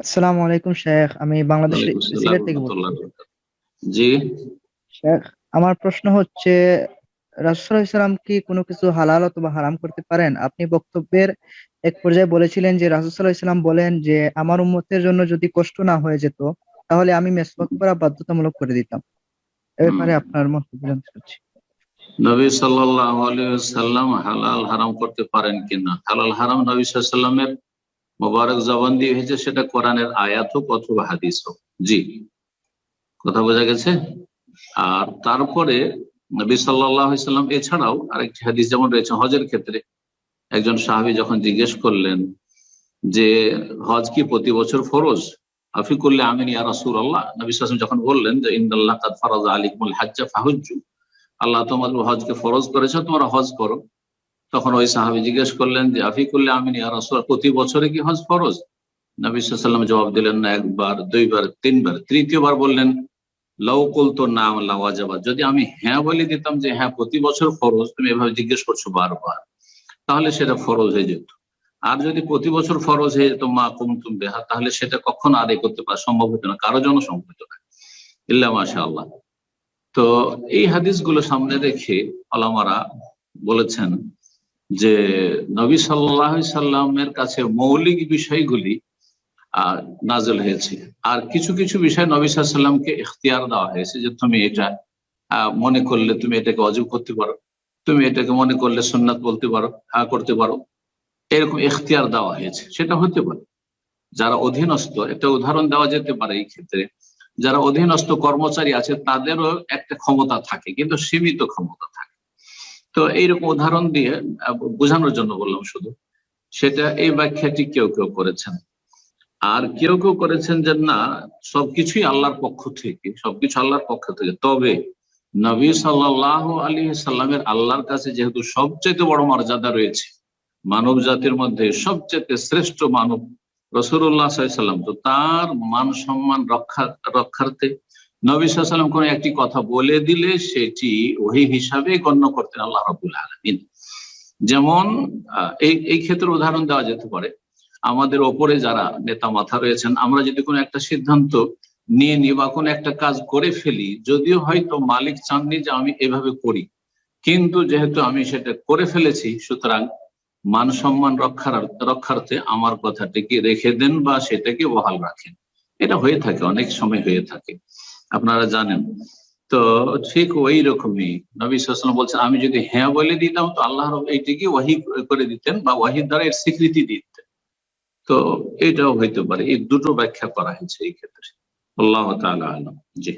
আসসালামু আলাইকুম শেখ। আমি বাংলাদেশ ওয়ালাইকুম আসসালাম সিলেট থেকে বলছি। জি? শেখ আমার প্রশ্ন হচ্ছে রাসূল সাল্লাম কি কোনো কিছু হালাল অথবা হারাম করতে পারেন? আপনি বক্তব্যের এক পর্যায়ে বলেছিলেন যে রাসূল সাল্লাম বলেন যে আমার উম্মতের জন্য যদি কষ্ট না হয়ে যেত তাহলে আমি মেসওয়াক করা বাধ্যতামূলক করে দিতাম। এ ব্যাপারে আপনার মন্তব্য জানতে চাচ্ছি। নবী সাল্লাল্লাহু আলাইহি ওয়াসাল্লাম হালাল হারাম করতে পারেন কিনা? হালাল হারাম নবী সাল্লামের মোবারক জবান দিয়ে হয়েছে, সেটা কোরআনের আয়াত হোক অথবা হাদিস হোক। জি, কথা বোঝা গেছে? আর তারপরে নবী সাল্লাল্লাহু আলাইহি সাল্লাম, এছাড়াও আরেকটি হাদিস যেমন রয়েছে হজের ক্ষেত্রে, একজন সাহাবী যখন জিজ্ঞেস করলেন যে, হজ কি প্রতি বছর ফরজ? আফিকুল্লাহ আমিন ইয়া রাসূলুল্লাহ। নবী সাল্লাল্লাহু আলাইহি ওয়াসাল্লাম যখন বললেন যে, ইন্নাল্লাহ কাদ ফারাযা আলাইকুমুল হাজ্জা, ফাহুজ্জু। আল্লাহ তোমাদের হজকে ফরজ করেছে, তোমরা হজ করো। তখন ওই সাহাবি জিজ্ঞেস করলেন যে আফিকুল্লাহ আমিন, ইয়া রাসূল, প্রতি বছরে কি হজ ফরজ? নবী জবাব দিলেন, না, একবার, দুইবার, তিনবার। তৃতীয়বার বললেন লৌকুল তো নাম লাওয়াজাবা যদি আমি হ্যাঁ বলে দিতাম যে হ্যাঁ প্রতি বছর ফরজ, তুমি এভাবে জিজ্ঞেস করছ বারবার, তাহলে সেটা ফরজ হয়ে যেত। আর যদি প্রতি বছর ফরজ হয়ে যেত, মা কুমতুম বেহা, তাহলে সেটা কখনো আদায় করতে পারা সম্ভব হতো না, কারও জন্য সম্ভব হতো না, ইল্লা মাশা আল্লাহ তো এই হাদিসগুলো সামনে রেখে আলামারা বলেছেন যে নবী সাল্লাহ সাল্লামের কাছে মৌলিক বিষয়গুলি নাজল হয়েছে। আর কিছু কিছু বিষয় নবী সাল্লামকে ইখতিয়ার দেওয়া হয়েছে যে তুমি এটা মনে করলে তুমি এটাকে অজীব করতে পারো, তুমি এটাকে মনে করলে সুন্নাত বলতে পারো হ্যাঁ করতে পারো। এরকম ইখতিয়ার দেওয়া হয়েছে। সেটা হতে পারে। যারা অধীনস্থ, একটা উদাহরণ দেওয়া যেতে পারে এই ক্ষেত্রে, যারা অধীনস্থ কর্মচারী আছে, তাদেরও একটা ক্ষমতা থাকে, কিন্তু সীমিত ক্ষমতা তো এইরকম উদাহরণ দিয়ে বোঝানোর জন্য বললাম শুধু, সেটা এই ব্যাখ্যাটি কেউ কেউ করেছেন। আর কেউ কেউ করেছেন যে না, সবকিছুই আল্লাহর পক্ষ থেকে, সবকিছু আল্লাহর পক্ষ থেকে। তবে নবী সাল্লাহ আলী সাল্লামের আল্লাহর কাছে যেহেতু সবচেয়ে বড় মর্যাদা রয়েছে, মানব জাতির মধ্যে সবচেয়ে শ্রেষ্ঠ মানব রসুল্লাহ সাল্লাম, তো তার মান সম্মান রক্ষা রক্ষার্থে নবী সাল্লাম কোন একটি কথা বলে দিলে সেটি ওই হিসাবে গণ্য করতেন আল্লাহ রবুল আলমিন। যেমন এই এই ক্ষেত্রে উদাহরণ দেওয়া যেতে পারে। আমাদের ওপরে যারা নেতা মাথা রয়েছেন, আমরা যদি কোনো একটা সিদ্ধান্ত নিয়ে নিই বা কোনো একটা কাজ করে ফেলি, যদিও হয়তো মালিক চাননি যে আমি এভাবে করি, কিন্তু যেহেতু আমি সেটা করে ফেলেছি, সুতরাং মান সম্মান রক্ষার, রক্ষার্থে আমার কথাটিকে রেখে দেন বা সেটাকে বহাল রাখেন। এটা হয়ে থাকে, অনেক সময় হয়ে থাকে। আপনারা জানেন। তো ঠিক ওই রকমই নবী সাল্লাম বলছেন, আমি যদি হ্যাঁ বলে দিতাম, তো আল্লাহ এইটিকে ওয়াহি করে দিতেন বা ওয়াহির দ্বারা এর স্বীকৃতি দিতেন। তো এটাও হইতে পারে। এই দুটো ব্যাখ্যা করা হয়েছে এই ক্ষেত্রে। আল্লাহ তালা আলম। জি।